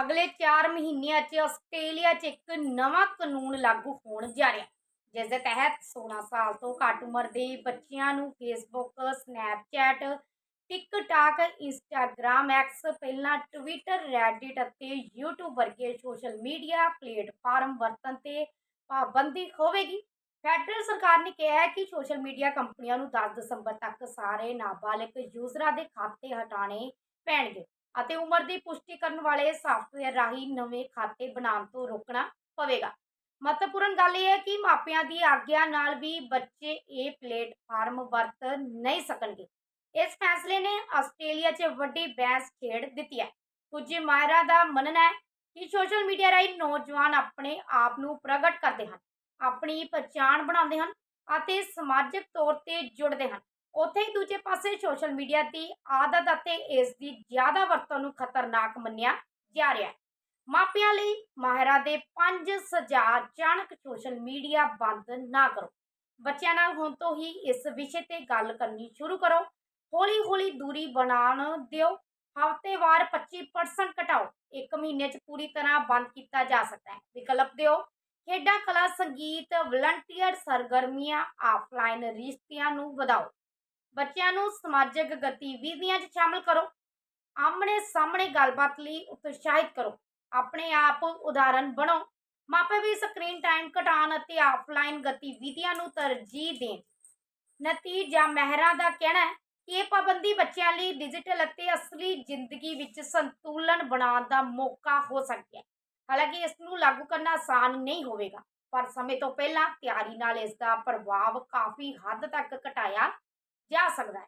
ਅਗਲੇ 4 ਮਹੀਨਿਆਂ 'ਚ ਆਸਟ੍ਰੇਲੀਆ 'ਚ ਇੱਕ ਨਵਾਂ ਕਾਨੂੰਨ ਲਾਗੂ ਹੋਣ ਜਾ ਰਿਹਾ। ਜਿਸ ਦੇ ਤਹਿਤ 16 ਸਾਲ ਤੋਂ ਘੱਟ ਉਮਰ ਦੇ ਬੱਚਿਆਂ ਨੂੰ Facebook Snapchat TikTok Instagram X ਪਹਿਲਾਂ ਟਵਿੱਟਰ ਰੈਡਿਟ ਅਤੇ YouTube ਵਰਗੇ ਸੋਸ਼ਲ ਮੀਡੀਆ ਪਲੇਟਫਾਰਮ ਵਰਤਣ ਤੇ ਪਾਬੰਦੀ ਹੋਵੇਗੀ। ਫੈਡਰਲ ਸਰਕਾਰ ਨੇ ਕਿਹਾ ਹੈ ਕਿ ਸੋਸ਼ਲ ਮੀਡੀਆ ਕੰਪਨੀਆਂ ਨੂੰ 10 ਦਸੰਬਰ ਤੱਕ ਸਾਰੇ ਨਾਬਾਲਗ ਯੂਜ਼ਰਾਂ ਦੇ ਖਾਤੇ ਹਟਾਣੇ ਪੈਣਗੇ। ਅਤੇ ਉਮਰ ਦੀ ਪੁਸ਼ਟੀ ਕਰਨ ਵਾਲੇ ਸਾਫਟਵੇਅਰ ਰਾਹੀਂ ਨਵੇਂ ਖਾਤੇ ਬਣਾਉਣ ਤੋਂ ਰੋਕਣਾ ਪਵੇਗਾ। ਮਹੱਤਵਪੂਰਨ ਗੱਲ ਇਹ ਹੈ ਕਿ ਮਾਪਿਆਂ ਦੀ ਆਗਿਆ ਨਾਲ ਵੀ ਬੱਚੇ ਇਹ ਪਲੇਟਫਾਰਮ ਵਰਤ ਨਹੀਂ ਸਕਣਗੇ। ਇਸ ਫੈਸਲੇ ਨੇ ਆਸਟ੍ਰੇਲੀਆ 'ਚ ਵੱਡੀ ਬਹਿਸ ਛੇੜ ਦਿੱਤੀ ਹੈ। ਕੁਝ ਮਾਹਿਰਾਂ ਦਾ ਮੰਨਣਾ ਹੈ ਕਿ ਸੋਸ਼ਲ ਮੀਡੀਆ ਰਾਹੀਂ ਨੌਜਵਾਨ ਆਪਣੇ ਆਪ ਨੂੰ ਪ੍ਰਗਟ ਕਰਦੇ ਹਨ, ਆਪਣੀ ਪਛਾਣ ਬਣਾਉਂਦੇ ਹਨ ਅਤੇ ਸਮਾਜਿਕ ਤੌਰ ਤੇ ਜੁੜਦੇ ਹਨ। ਉੱਥੇ ਹੀ ਦੂਜੇ ਪਾਸੇ ਸੋਸ਼ਲ ਮੀਡੀਆ ਦੀ ਆਦਤ ਅਤੇ ਇਸ ਦੀ ਜ਼ਿਆਦਾ ਵਰਤੋਂ ਨੂੰ ਖਤਰਨਾਕ ਮੰਨਿਆ ਜਾ ਰਿਹਾ ਹੈ। ਮਾਪਿਆਂ ਲਈ ਮਾਹਿਰਾਂ ਦੇ ਪੰਜ ਸੁਝਾਅ ਅਚਾਨਕ ਸੋਸ਼ਲ ਮੀਡੀਆ ਬੰਦ ਨਾ ਕਰੋ। ਬੱਚਿਆਂ ਨਾਲ ਹੁਣ ਤੋਂ ਹੀ ਇਸ ਵਿਸ਼ੇ ਤੇ ਗੱਲ ਕਰਨੀ ਸ਼ੁਰੂ ਕਰੋ। ਹੌਲੀ ਹੌਲੀ ਦੂਰੀ ਬਣਾਉਣ ਦਿਓ। ਹਫ਼ਤੇਵਾਰ 25% ਘਟਾਓ। ਇੱਕ ਮਹੀਨੇ 'ਚ ਪੂਰੀ ਤਰ੍ਹਾਂ ਬੰਦ ਕੀਤਾ ਜਾ ਸਕਦਾ ਹੈ। ਵਿਕਲਪ ਦਿਓ। ਖੇਡਾਂ, ਕਲਾ, ਸੰਗੀਤ, ਵਲੰਟੀਅਰ ਸਰਗਰਮੀਆਂ, ਆਫਲਾਈਨ ਰਿਸ਼ਤਿਆਂ ਨੂੰ ਵਧਾਓ। ਬੱਚਿਆਂ ਨੂੰ ਸਮਾਜਿਕ ਗਤੀਵਿਧੀਆਂ 'ਚ ਸ਼ਾਮਲ ਕਰੋ। ਆਮਣੇ ਸਾਹਮਣੇ ਗੱਲਬਾਤ ਲਈ ਉਤਸ਼ਾਹਿਤ ਕਰੋ। ਆਪਣੇ ਆਪ ਉਦਾਹਰਨ ਬਣੋ। ਮਾਪੇ ਵੀ ਸਕਰੀਨ ਟਾਈਮ ਘਟਾਉਣ ਅਤੇ ਆਫਲਾਈਨ ਗਤੀਵਿਧੀਆਂ ਨੂੰ ਤਰਜੀਹ ਦੇਣ। ਨਤੀਜਾ ਮਹਿਰਾਂ ਦਾ ਕਹਿਣਾ ਹੈ ਕਿ ਇਹ ਪਾਬੰਦੀ ਬੱਚਿਆਂ ਲਈ ਡਿਜੀਟਲ ਅਤੇ ਅਸਲੀ ਜ਼ਿੰਦਗੀ ਵਿੱਚ ਸੰਤੁਲਨ ਬਣਾਉਣ ਦਾ ਮੌਕਾ ਹੋ ਸਕਦੀ ਹੈ। ਹਾਲਾਂਕਿ ਇਸ ਨੂੰ ਲਾਗੂ ਕਰਨਾ ਆਸਾਨ ਨਹੀਂ ਹੋਵੇਗਾ, ਪਰ ਸਮੇਂ ਤੋਂ ਪਹਿਲਾਂ ਤਿਆਰੀ ਨਾਲ ਇਸ ਦਾ ਪ੍ਰਭਾਵ ਕਾਫੀ ਹੱਦ ਤੱਕ ਘਟਾਇਆ ਜਾ ਸਕਦਾ ਹੈ।